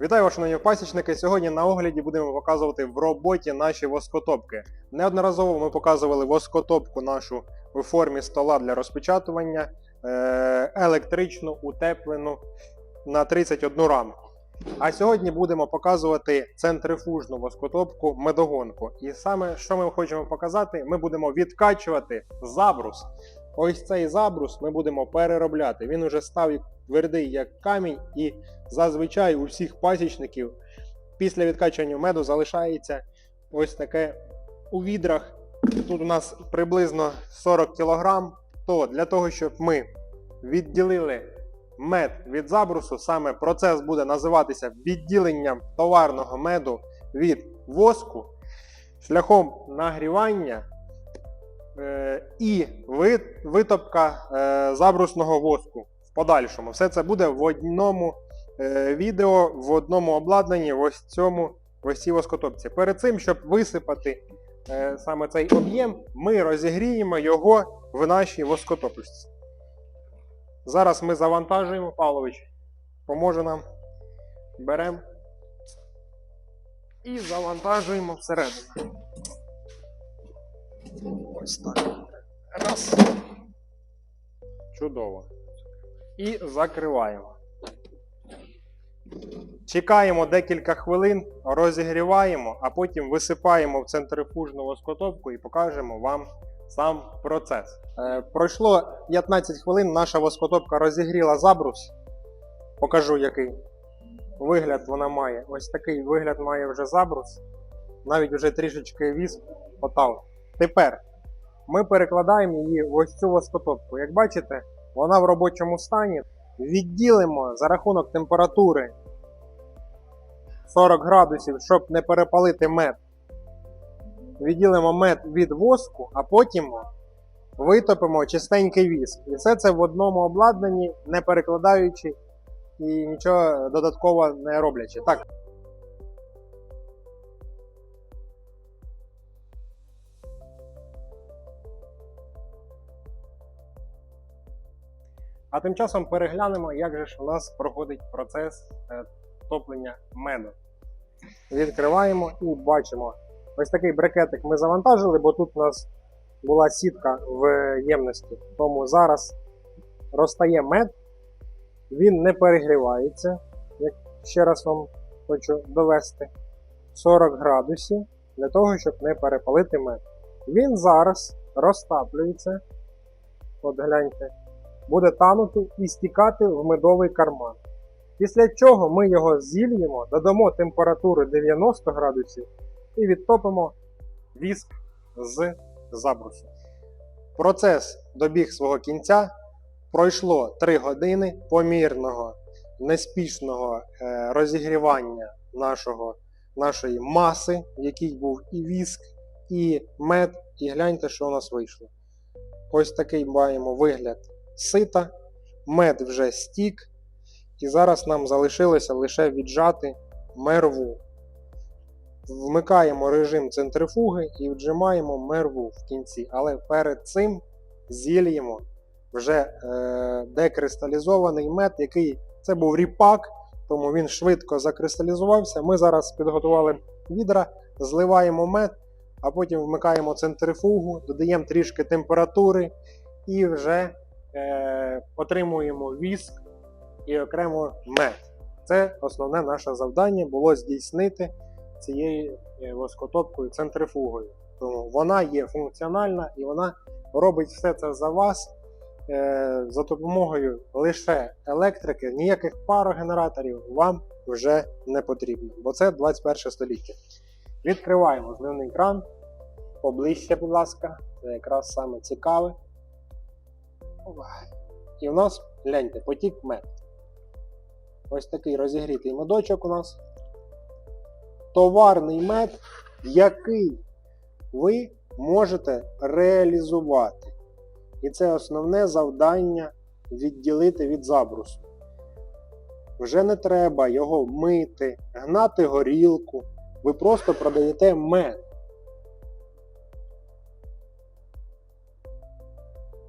Вітаю вас, шановні пасічники. Сьогодні на огляді будемо показувати в роботі наші воскотопки. Неодноразово ми показували воскотопку нашу у формі стола для розпечатування, е, електричну, утеплену на 31 рамку. А сьогодні будемо показувати центрифужну воскотопку медогонку. І саме що ми хочемо показати, ми будемо відкачувати забрус. Ось цей забрус ми будемо переробляти. Він уже став твердий як камінь, і зазвичай у всіх пасічників після відкачування меду залишається ось таке у відрах. Тут у нас приблизно 40 кг. То для того, щоб ми відділили мед від забрусу, саме процес буде називатися відділенням товарного меду від воску шляхом нагрівання і витопка е, забрусного воску в подальшому. Все це буде в одному е, відео, в одному обладнанні, в ось цьому ось цій воскотопці. Перед цим, щоб висипати е, саме цей об'єм, ми розігріємо його в нашій воскотопці. Зараз ми завантажуємо, Павлович поможе нам. Беремо і завантажуємо всередину. Ось так. Раз. Чудово. І закриваємо. Чекаємо декілька хвилин, розігріваємо, а потім висипаємо в центрифужну воскотопку і покажемо вам сам процес. Е, пройшло 15 хвилин, наша воскотопка розігріла забрус. Покажу, який вигляд вона має. Ось такий вигляд має вже забрус. Навіть вже трішечки віск потав. Тепер ми перекладаємо її в ось цю воскотопку. Як бачите, вона в робочому стані. Відділимо за рахунок температури 40 градусів, щоб не перепалити мед. Відділимо мед від воску, а потім витопимо чистенький віск. І все це в одному обладнанні, не перекладаючи і нічого додатково не роблячи. Так. А тим часом переглянемо, як же ж у нас проходить процес е, топлення меду. Відкриваємо і бачимо. Ось такий брикетик ми завантажили, бо тут у нас була сітка в ємності. Тому зараз розтає мед, він не перегрівається, як ще раз вам хочу довести. 40 градусів для того, щоб не перепалити мед. Він зараз розтаплюється. От гляньте, буде танути і стікати в медовий карман. Після чого ми його зільємо, додамо температури 90 градусів і відтопимо віск з забрусу. Процес добіг свого кінця. Пройшло 3 години помірного, неспішного е, розігрівання нашого, нашої маси, в якій був і віск, і мед. І гляньте, що у нас вийшло. Ось такий маємо вигляд сита, мед вже стік, і зараз нам залишилося лише віджати мерву. Вмикаємо режим центрифуги і віджимаємо мерву в кінці. Але перед цим зільємо вже е, декристалізований мед, який це був ріпак, тому він швидко закристалізувався. Ми зараз підготували відра, зливаємо мед, а потім вмикаємо центрифугу, додаємо трішки температури і вже е, отримуємо віск і окремо мед. Це основне наше завдання було здійснити цією е, воскотопкою центрифугою. Тому вона є функціональна і вона робить все це за вас е, за допомогою лише електрики, ніяких парогенераторів вам вже не потрібно, бо це 21 століття. Відкриваємо зливний кран. Поближче, будь ласка, це якраз саме цікаве. І в нас, гляньте, потік мед. Ось такий розігрітий медочок у нас. Товарний мед, який ви можете реалізувати. І це основне завдання відділити від забрусу. Вже не треба його мити, гнати горілку. Ви просто продаєте мед.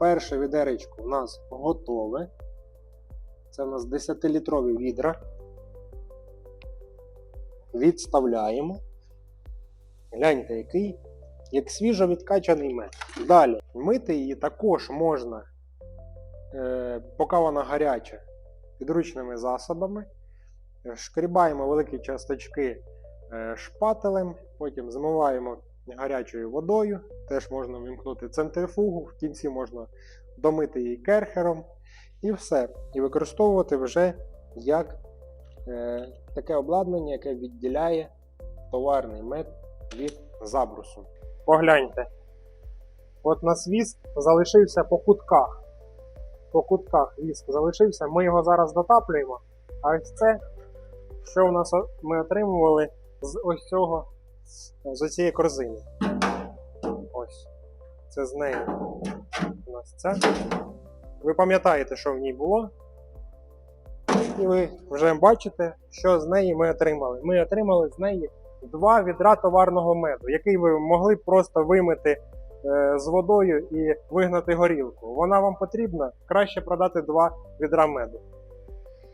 Перше відеречко у нас готове. Це у нас 10-літрові відра. відставляємо. Гляньте, який, як свіжо відкачаний мед. Далі, мити її також можна, е, поки вона гаряча, підручними засобами. Шкрібаємо великі часточки е, шпателем, потім змиваємо гарячою водою. Теж можна вимкнути центрифугу, в кінці можна домити її керхером. І все. І використовувати вже як е, таке обладнання, яке відділяє товарний мед від забрусу. Погляньте. От нас віск залишився по кутках. По кутках віск залишився. Ми його зараз дотаплюємо. А ось це, що у нас ми отримували з ось цього, з цієї корзини. Ось. Це з неї. У нас це. Ви пам'ятаєте, що в ній було. І ви вже бачите, що з неї ми отримали. Ми отримали з неї два відра товарного меду, який ви могли просто вимити е, з водою і вигнати горілку. Вона вам потрібна, краще продати два відра меду.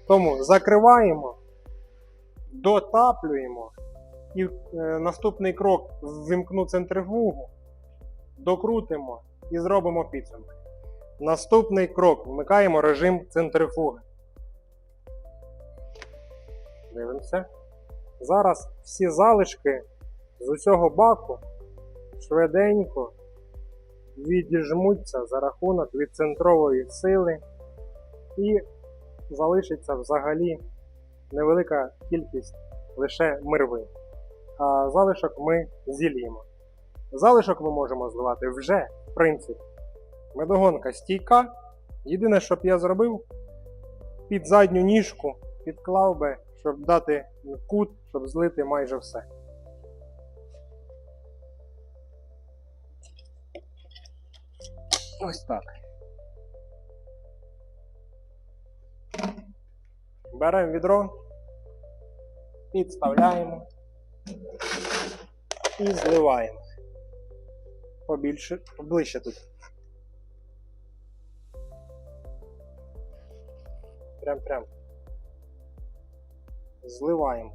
Тому закриваємо, дотаплюємо і е, наступний крок ввімкну центрифугу, докрутимо і зробимо підсумки. Наступний крок вмикаємо режим центрифуги. Дивимося. Зараз всі залишки з усього баку швиденько відіжмуться за рахунок відцентрової сили і залишиться взагалі невелика кількість лише мирви. А залишок ми зільємо. Залишок ми можемо зливати вже, в принципі. Медогонка стійка. Єдине, що б я зробив, під задню ніжку підклав би, щоб дати кут, щоб злити майже все. Ось так. Беремо відро, підставляємо і зливаємо. Побільше, поближче тут. Прям-прям. Зливаємо.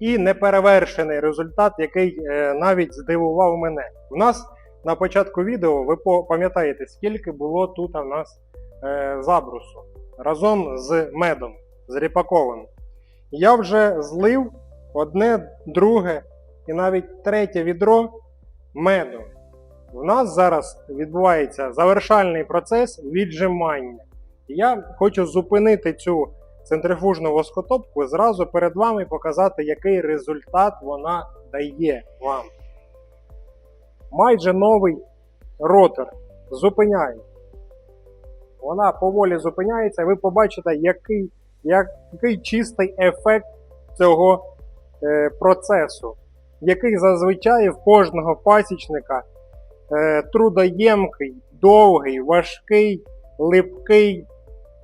І неперевершений результат, який е, навіть здивував мене. У нас на початку відео, ви пам'ятаєте, скільки було тут у нас е, забрусу разом з медом, з ріпаковим. Я вже злив одне, друге і навіть третє відро меду. У нас зараз відбувається завершальний процес віджимання. Я хочу зупинити цю центрифужну воскотопку зразу перед вами показати, який результат вона дає вам. Майже новий ротор. Зупиняємо. Вона поволі зупиняється, ви побачите, який, який чистий ефект цього е, процесу, який зазвичай в кожного пасічника е, трудоємкий, довгий, важкий, липкий,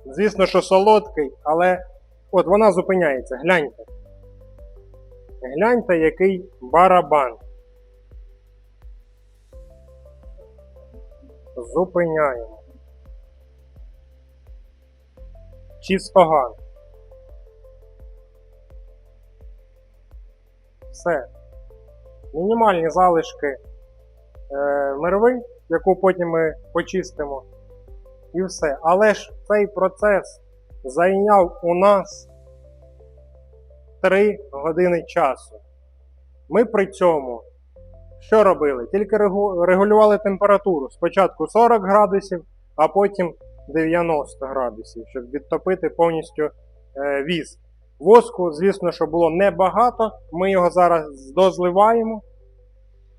звісно, що солодкий, але от вона зупиняється. Гляньте. Гляньте, який барабан. Зупиняємо. Чистоган. Все. Мінімальні залишки е, мерви, яку потім ми почистимо. І все. Але ж цей процес зайняв у нас 3 години часу. Ми при цьому що робили? Тільки регулювали температуру. Спочатку 40 градусів, а потім 90 градусів, щоб відтопити повністю е, віск. Воску, звісно, що було небагато. Ми його зараз дозливаємо.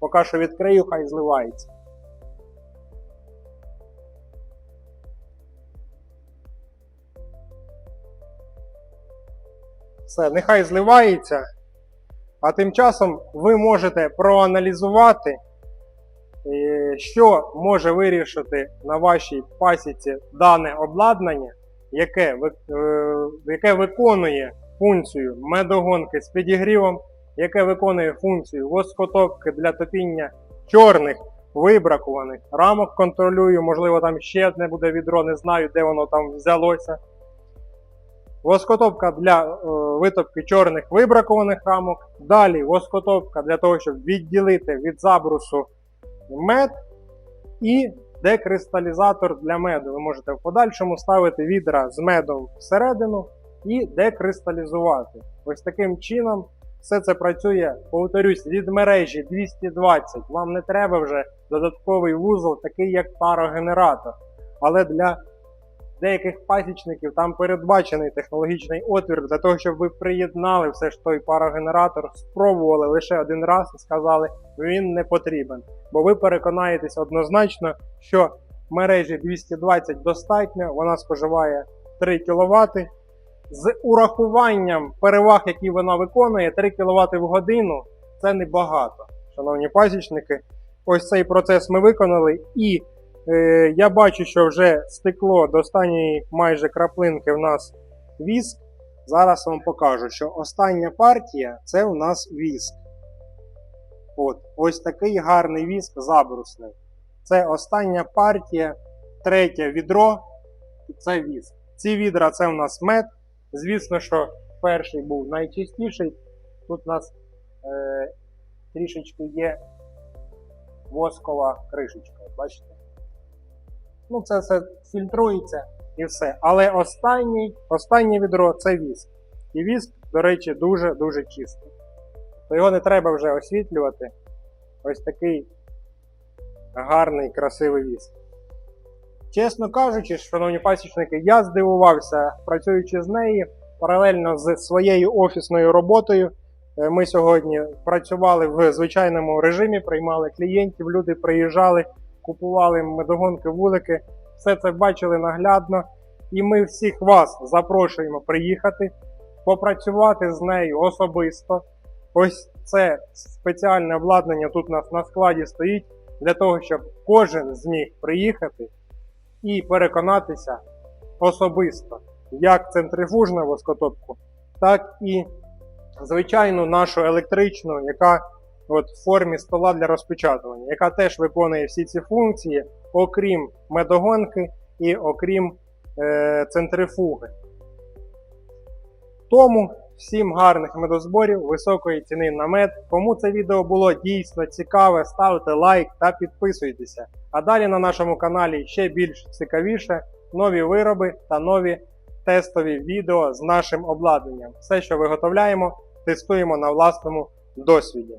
Поки що відкрию, хай зливається. Все, нехай зливається. А тим часом ви можете проаналізувати, е, що може вирішити на вашій пасіці дане обладнання, яке, е, яке виконує функцію медогонки з підігрівом, яке виконує функцію воскотопки для топіння чорних вибракуваних рамок контролюю, можливо, там ще одне буде відро, не знаю, де воно там взялося. Воскотопка для е, витопки чорних вибракованих рамок. Далі воскотопка для того, щоб відділити від забрусу мед. І декристалізатор для меду. Ви можете в подальшому ставити відра з медом всередину і декристалізувати. Ось таким чином все це працює, повторюсь, від мережі 220. Вам не треба вже додатковий вузол, такий як парогенератор. Але для деяких пасічників там передбачений технологічний отвір для того, щоб ви приєднали все ж той парогенератор, спробували лише один раз і сказали, він не потрібен. Бо ви переконаєтесь однозначно, що мережі 220 достатньо, вона споживає 3 кВт. З урахуванням переваг, які вона виконує, 3 кВт в годину це небагато. Шановні пасічники, ось цей процес ми виконали, і е, я бачу, що вже стекло до останньої майже краплинки в нас віск. Зараз вам покажу, що остання партія це у нас віск. От, ось такий гарний віск забрусний. Це остання партія, третє відро. Це віск. Ці відра це у нас мед. Звісно, що перший був найчистіший. Тут у нас е, трішечки є воскова кришечка. Бачите? Ну, це все фільтрується і все. Але останній, останнє відро це віск. І віск, до речі, дуже-дуже чистий. То його не треба вже освітлювати. Ось такий гарний, красивий віск. Чесно кажучи, шановні пасічники, я здивувався, працюючи з нею паралельно з своєю офісною роботою. Е, Ми сьогодні працювали в звичайному режимі, приймали клієнтів, люди приїжджали, купували медогонки, вулики. Все це бачили наглядно. І ми всіх вас запрошуємо приїхати, попрацювати з нею особисто. Ось це спеціальне обладнання тут у нас на складі стоїть для того, щоб кожен зміг приїхати і переконатися особисто, як центрифужну воскотопку, так і звичайну нашу електричну, яка от в формі стола для розпечатування, яка теж виконує всі ці функції, окрім медогонки і окрім е, центрифуги. Тому всім гарних медозборів, високої ціни на мед. Кому це відео було дійсно цікаве, ставте лайк та підписуйтеся. А далі на нашому каналі ще більш цікавіше нові вироби та нові тестові відео з нашим обладнанням. Все, що виготовляємо, тестуємо на власному досвіді.